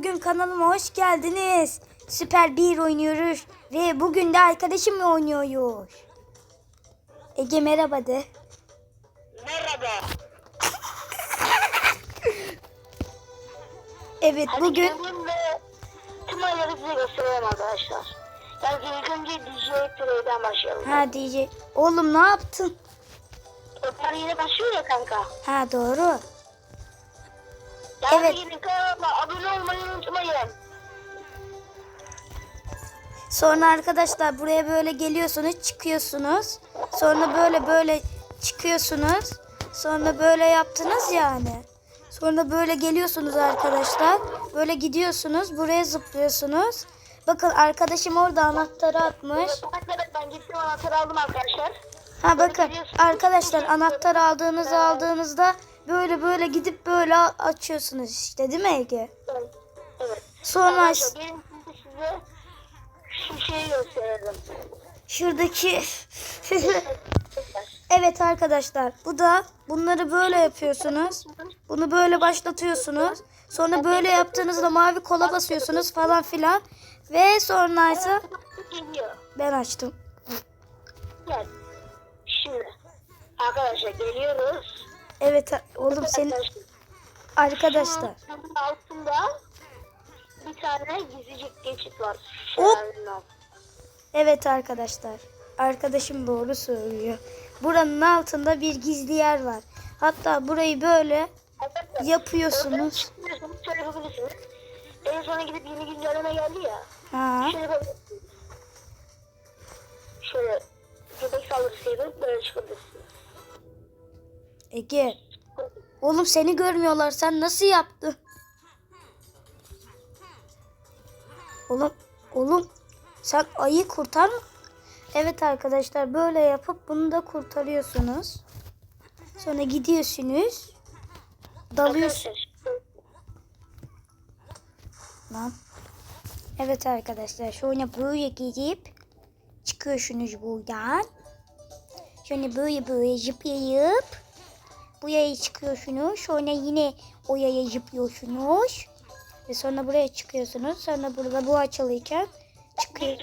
bugün kanalıma hoş geldiniz. Süper 1 oynuyoruz ve bugün de arkadaşımla oynuyoruz. Ege merhaba de. Merhaba. Evet bugün gelin ve tüm ayarı size gösterelim arkadaşlar. Yani ilk önce DJ Play'den başlayalım. ha DJ. Oğlum ne yaptın? Onlar yine başlıyor ya kanka. Ha doğru. Evet. abone olmayı unutmayın. Sonra arkadaşlar buraya böyle geliyorsunuz, çıkıyorsunuz. Sonra böyle böyle çıkıyorsunuz. Sonra böyle yaptınız yani. Sonra böyle geliyorsunuz arkadaşlar. Böyle gidiyorsunuz, buraya zıplıyorsunuz. Bakın arkadaşım orada anahtarı atmış. Evet ben gittim anahtarı aldım arkadaşlar. Ha bakın arkadaşlar anahtarı aldığınızı aldığınızda böyle böyle gidip böyle açıyorsunuz işte değil mi Ege? Evet. evet. Sonra gelin şimdi size şu şeyi gösterelim. şuradaki Evet arkadaşlar bu da bunları böyle yapıyorsunuz. Bunu böyle başlatıyorsunuz. Sonra böyle yaptığınızda mavi kola basıyorsunuz falan filan. Ve sonra ise ben açtım. Gel. Şimdi. Arkadaşlar geliyoruz. Evet oğlum senin arkadaşlar. Bunun altında bir tane gizlice geçit var. Hop. Evet arkadaşlar. Arkadaşım doğru söylüyor. Buranın altında bir gizli yer var. Hatta burayı böyle yapıyorsunuz. Şöyle yapabilirsiniz. En sona gidip yeni güncelleme geldi ya. Ha. Şöyle yapabilirsiniz. Şöyle köpek saldırısı yapıp böyle çıkabilirsiniz. Ege. Oğlum seni görmüyorlar. Sen nasıl yaptın? Oğlum, oğlum sen ayı kurtar mı? Evet arkadaşlar böyle yapıp bunu da kurtarıyorsunuz. Sonra gidiyorsunuz. Dalıyorsun. Arkadaşlar, Lan. Evet arkadaşlar sonra böyle gidip çıkıyorsunuz buradan. Sonra böyle böyle zıplayıp bu yaya çıkıyorsunuz. Sonra yine o yaya zıplıyorsunuz. Ve sonra buraya çıkıyorsunuz. Sonra burada bu açılıyken çıkıyor,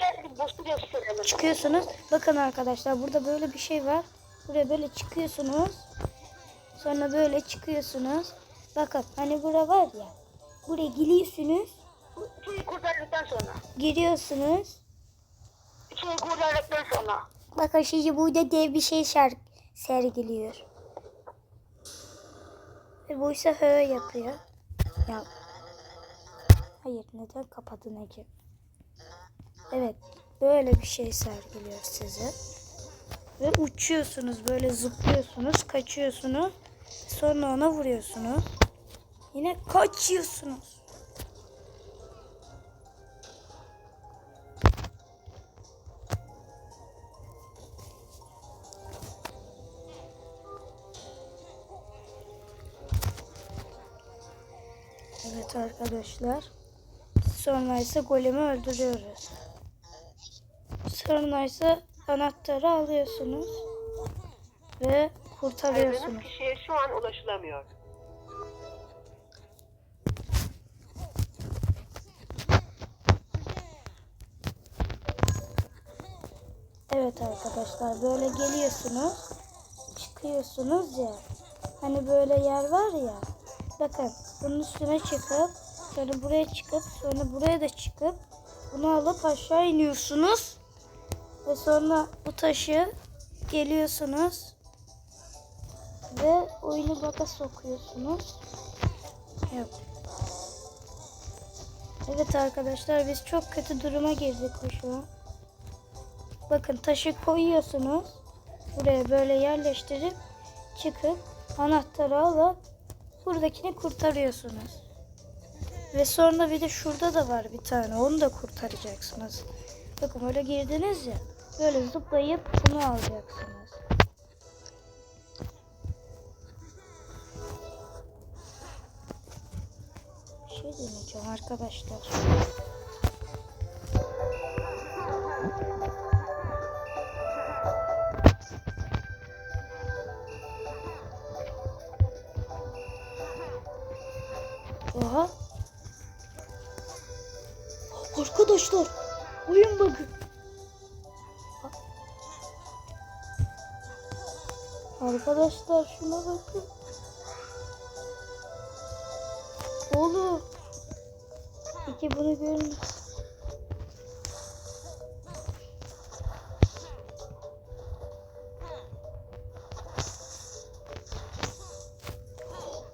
çıkıyorsunuz. Bakın arkadaşlar burada böyle bir şey var. Buraya böyle çıkıyorsunuz. Sonra böyle çıkıyorsunuz. Bakın hani bura var ya. Buraya giriyorsunuz. Üçünü kurtardıktan sonra. Giriyorsunuz. Üçünü kurtardıktan sonra. Bakın şimdi burada dev bir şey sergiliyor. Ve bu ise höö yapıyor. Ya. Hayır neden kapadın Ege? Evet böyle bir şey sergiliyor size. Ve uçuyorsunuz böyle zıplıyorsunuz kaçıyorsunuz. Sonra ona vuruyorsunuz. Yine kaçıyorsunuz. Arkadaşlar. Sonra ise golemi öldürüyoruz. Sonra ise anahtarı alıyorsunuz. Ve kurtarıyorsunuz. Aradığınız kişiye şu an ulaşılamıyor. Evet arkadaşlar böyle geliyorsunuz. Çıkıyorsunuz ya. Hani böyle yer var ya. Bakın bunun üstüne çıkıp sonra buraya çıkıp sonra buraya da çıkıp bunu alıp aşağı iniyorsunuz. Ve sonra bu taşı geliyorsunuz. Ve oyunu baka sokuyorsunuz. Yok. Evet arkadaşlar biz çok kötü duruma girdik şu an. Bakın taşı koyuyorsunuz. Buraya böyle yerleştirip çıkıp anahtarı alıp buradakini kurtarıyorsunuz. Ve sonra bir de şurada da var bir tane. Onu da kurtaracaksınız. Bakın böyle girdiniz ya. Böyle zıplayıp bunu alacaksınız. Bir şey deneyeceğim arkadaşlar. Arkadaşlar oyun bakın. Arkadaşlar şuna bakın. Oğlum. Peki bunu görün.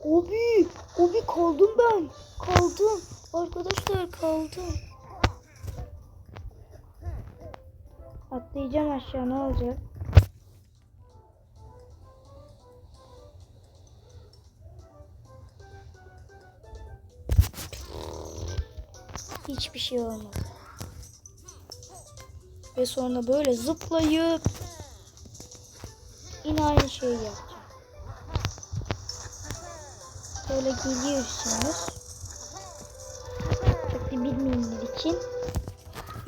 Abi, abi kaldım ben. Kaldım. Arkadaşlar kaldım. Atlayacağım aşağı ne olacak? Hiçbir şey olmadı. Ve sonra böyle zıplayıp yine aynı şeyi yapacağım. Böyle geliyorsunuz. Çok da bilmeyenler için.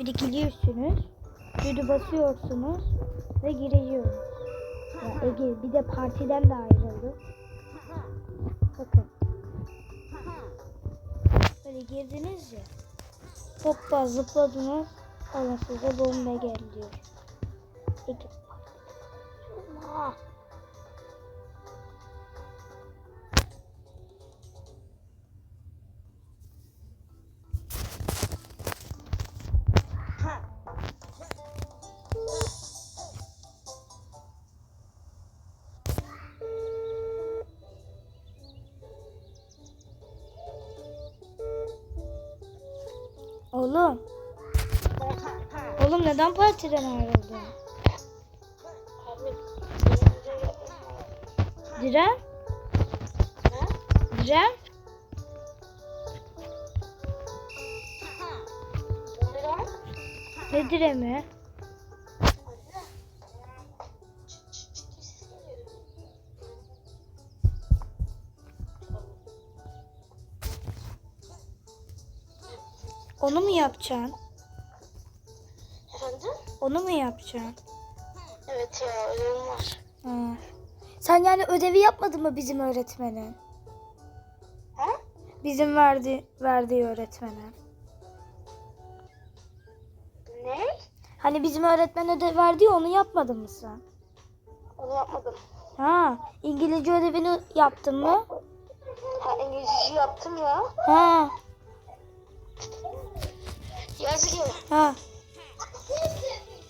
De geliyorsunuz. Düdü basıyorsunuz ve giriyorsunuz. Ya Ege bir de partiden de ayrıldı. Bakın. Böyle girdiniz ya. Hoppa zıpladınız. Alın size bomba geldi diyor. Ege. Allah. Oğlum. Oğlum neden partiden ayrıldın? Diren? Diren? Ne diremi? Yapacaksın? Efendim? Onu mu yapacaksın? Evet ya ödevim var. Ha. Sen yani ödevi yapmadın mı bizim öğretmenin? Ha? Bizim verdi, verdiği öğretmenin. Ne? Hani bizim öğretmen ödev verdi ya onu yapmadın mı sen? Onu yapmadım. Ha, İngilizce ödevini yaptın mı? Ha İngilizce yaptım ya. Ha, Ya. ha.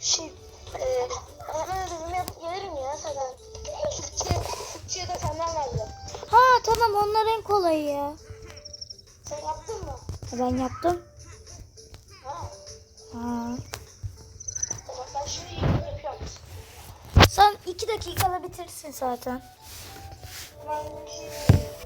Şey, e, ödevimi yapıp gelirim ya sana. Türkçe, Türkçe'ye de senden. Ha tamam onlar en kolayı ya. Sen yaptın mı? Ben yaptım. Ha. Ha. Ben şimdi yapıyorum. Sen iki dakikada bitirsin zaten. Ben bir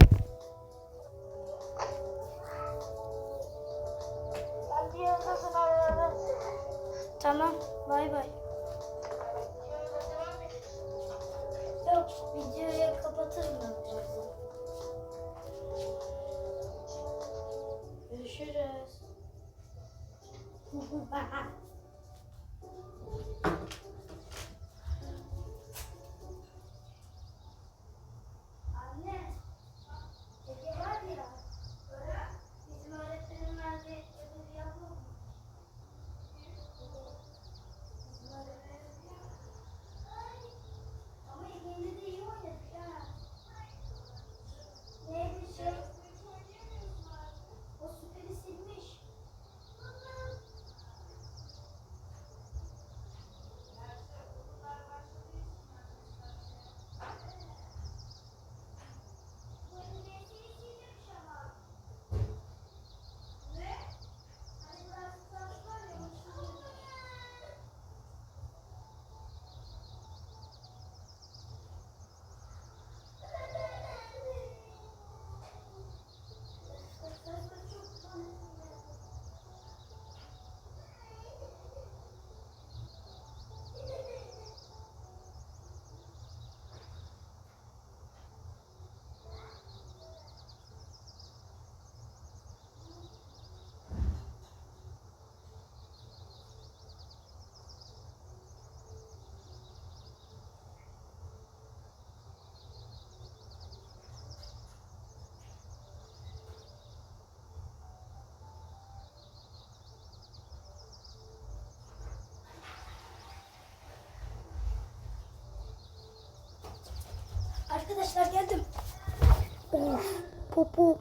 Of popo.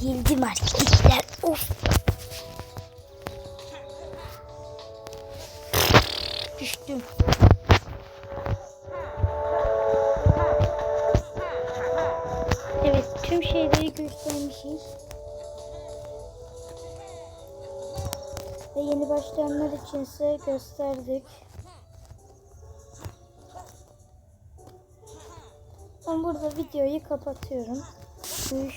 Geldim arkadaşlar. Of. Düştüm. Evet tüm şeyleri göstermişiz. Ve yeni başlayanlar içinse gösterdik. Burada videoyu kapatıyorum. Görüşürüz.